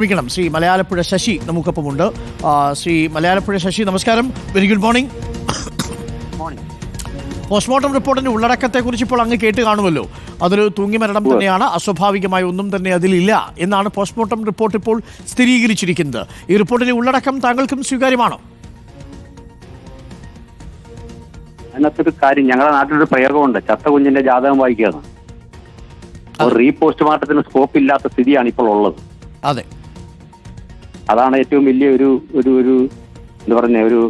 ക്ഷമിക്കണം ശ്രീ മലയാളപ്പുഴ ശശി നമുക്കൊപ്പമുണ്ട്. ഉണ്ട് ശ്രീ മലയാളപ്പുഴ ശശി നമസ്കാരം. വെരി ഗുഡ് മോർണിംഗ് പോസ്റ്റ്മോർട്ടം റിപ്പോർട്ടിന്റെ ഉള്ളടക്കത്തെക്കുറിച്ച് ഇപ്പോൾ അങ്ങ് കേട്ട് കാണുമല്ലോ. അതൊരു തൂങ്ങിമരണം തന്നെയാണ്. അസ്വാഭാവികമായി ഒന്നും തന്നെ അതിലില്ല എന്നാണ് പോസ്റ്റ്മോർട്ടം റിപ്പോർട്ട് ഇപ്പോൾ സ്ഥിരീകരിച്ചിരിക്കുന്നത്. ഈ റിപ്പോർട്ടിലെ ഉള്ളടക്കം താങ്കൾക്കും സ്വീകാര്യമാണോ? അതിനകത്തൊരു കാര്യം ഞങ്ങളുടെ നാട്ടിലൊരു പ്രയോഗമുണ്ട്. ചത്ത കുഞ്ഞിന്റെ ജാതകം വായിക്കുകയാണ്. റീപോസ്റ്റ്മോർട്ടത്തിന് സ്കോപ്പ് ഇല്ലാത്ത സ്ഥിതിയാണ് ഇപ്പോൾ ഉള്ളത്. അതെ. അതാണ് ഏറ്റവും വലിയ ഒരു ഒരു ഒരു എന്താ പറഞ്ഞ ഒരു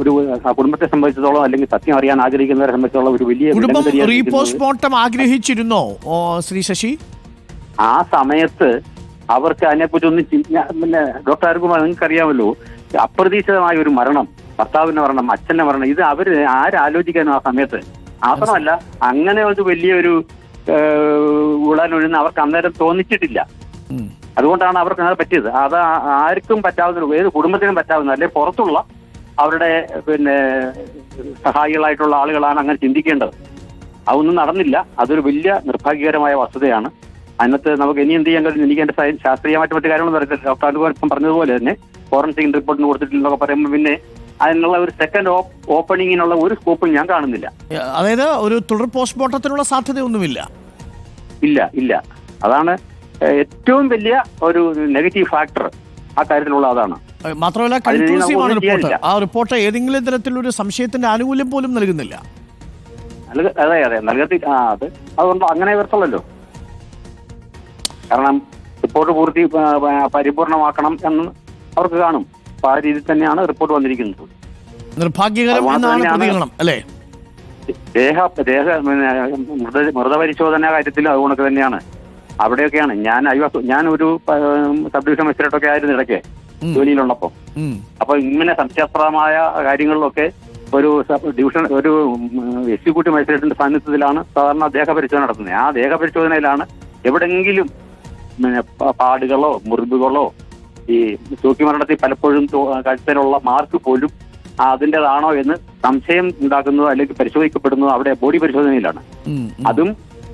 ഒരു കുടുംബത്തെ സംബന്ധിച്ചിടത്തോളം അല്ലെങ്കിൽ സത്യം അറിയാൻ ആഗ്രഹിക്കുന്നവരെ സംബന്ധിച്ചോളം ഒരു വലിയ കുടുംബം വിലങ്ങുതടിയായിരിക്കുന്നത് റീപോസ്റ്റ്മോർട്ടം ആഗ്രഹിച്ചിരുന്നോ ശ്രീ ശശി? ആ സമയത്ത് അവർക്ക് അതിനെക്കുറിച്ച് ഒന്നും പിന്നെ ഡോക്ടർ അരുകുമാർ നിങ്ങൾക്ക് അറിയാമല്ലോ അപ്രതീക്ഷിതമായ ഒരു മരണം ഭർത്താവിന്റെ മരണം അച്ഛന്റെ മരണം ഇത് അവർ ആരാലോചിക്കാനും ആ സമയത്ത്? മാത്രമല്ല അങ്ങനെ ഒരു വലിയൊരു ഉളനൊഴുന്ന് അവർക്ക് അന്നേരം തോന്നിച്ചിട്ടില്ല. അതുകൊണ്ടാണ് അവർക്ക് അങ്ങനെ പറ്റിയത്. അത് ആർക്കും പറ്റാവുന്ന ഏത് കുടുംബത്തിനും പറ്റാവുന്ന അല്ലെ പുറത്തുള്ള അവരുടെ പിന്നെ സഹായികളായിട്ടുള്ള ആളുകളാണ് അങ്ങനെ ചിന്തിക്കേണ്ടത്. അതൊന്നും നടന്നില്ല. അതൊരു വലിയ നിർഭാഗ്യകരമായ വസ്തുതയാണ്. അതിനകത്ത് നമുക്ക് ഇനി എന്ത് ചെയ്യാൻ കഴിയും? എനിക്ക് എന്റെ സയൻസ് ശാസ്ത്രീയമായിട്ട് മറ്റു കാര്യങ്ങളൊന്നും അറിയത്തില്ല. ഡോക്ടർ അനുഭവം ഇപ്പം പറഞ്ഞതുപോലെ തന്നെ ഫോറൻസിക് റിപ്പോർട്ടിന് കൊടുത്തിട്ടില്ലെന്നൊക്കെ പറയുമ്പോൾ പിന്നെ അതിനുള്ള ഒരു സെക്കൻഡ് ഓപ്പണിങ്ങിനുള്ള ഒരു സ്കോപ്പും ഞാൻ കാണുന്നില്ല. അതായത് ഒരു തുടർ പോസ്റ്റ്മോർട്ടത്തിനുള്ള സാധ്യതയൊന്നുമില്ല. ഇല്ല ഇല്ല. അതാണ് ഏറ്റവും വലിയ ഒരു നെഗറ്റീവ് ഫാക്ടർ ആ കാര്യത്തിലുള്ള അതാണ്. മാത്രമല്ല അതിന് ഇനി കൺക്ലൂസീവ് ആണ് നമുക്കൊന്നും റിപ്പോർട്ട്. ആ റിപ്പോർട്ട് ഏതെങ്കിലും തരത്തിലൊരു സംശയത്തിന്റെ ആനുകൂല്യം പോലും നൽകുന്നില്ല. നൽക അതെ അതെ നൽകത്തി ആ അത് അതുകൊണ്ട് അങ്ങനെ വരത്തുള്ളല്ലോ കാരണം റിപ്പോർട്ട് പൂർത്തി പരിപൂർണമാക്കണം എന്ന് അവർക്ക് കാണും. അപ്പൊ ആ രീതിയിൽ തന്നെയാണ് റിപ്പോർട്ട് വന്നിരിക്കുന്നത്. നിർഭാഗ്യകരം അതുമാത്രം എന്നാണ് പ്രതികരണം അല്ലേ? ദേഹ ദേഹ മൃത മൃതപരിശോധന കാര്യത്തിലും അതുകൊണ്ടൊക്കെ തന്നെയാണ്. അവിടെയൊക്കെയാണ്. ഞാൻ അയ്യോ ഞാൻ ഒരു സബ് ഡിവിഷൻ മജിസ്ട്രേറ്റൊക്കെ ആയിരുന്നു ഇടയ്ക്ക് ജോലിയിലുള്ളപ്പോ. ജോലിയിലുള്ളപ്പോൾ. അപ്പൊ ഇങ്ങനെ സംശയാസ്പദമായ കാര്യങ്ങളിലൊക്കെ ഒരു സബ് ഡിവിഷൻ ഒരു എക്സിക്യൂട്ടീവ് മജിസ്ട്രേറ്റിന്റെ സാന്നിധ്യത്തിലാണ് സാധാരണ ദേഹപരിശോധന നടത്തുന്നത്. ആ ദേഹപരിശോധനയിലാണ് എവിടെങ്കിലും പാടുകളോ മുറിവുകളോ ഈ തൂക്കിമരണത്തിൽ പലപ്പോഴും കഴുത്തിലുള്ള മാർക്ക് പോലും അതിന്റെതാണോ എന്ന് സംശയം ഉണ്ടാക്കുന്നതോ അല്ലെങ്കിൽ പരിശോധിക്കപ്പെടുന്നതോ അവിടെ ബോഡി പരിശോധനയിലാണ്. അതും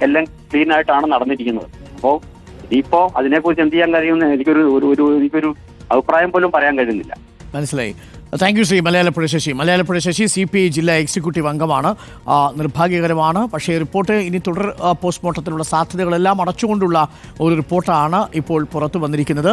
എല്ലാം ക്ലീൻ ആയിട്ടാണ് നടന്നിരിക്കുന്നത്. അപ്പോ ഇനിയിപ്പോ അതിനെക്കുറിച്ച് എന്ത് ചെയ്യാൻ കഴിയുമെന്ന് എനിക്കൊരു ഒരു ഒരു എനിക്കൊരു അഭിപ്രായം പോലും പറയാൻ കഴിയുന്നില്ല. മനസ്സിലായി. Thank you Shri Malayalappuzha Sasi Malayalappuzha Sasi C P I ജില്ലാ എക്സിക്യൂട്ടീവ് അംഗമാണ്. നിർഭാഗ്യകരമാണ്. പക്ഷേ റിപ്പോർട്ട് ഇനി തുടർ പോസ്റ്റ്മോർട്ടത്തിനുള്ള സാധ്യതകളെല്ലാം അടച്ചുകൊണ്ടുള്ള ഒരു റിപ്പോർട്ടാണ് ഇപ്പോൾ പുറത്തു വന്നിരിക്കുന്നത്.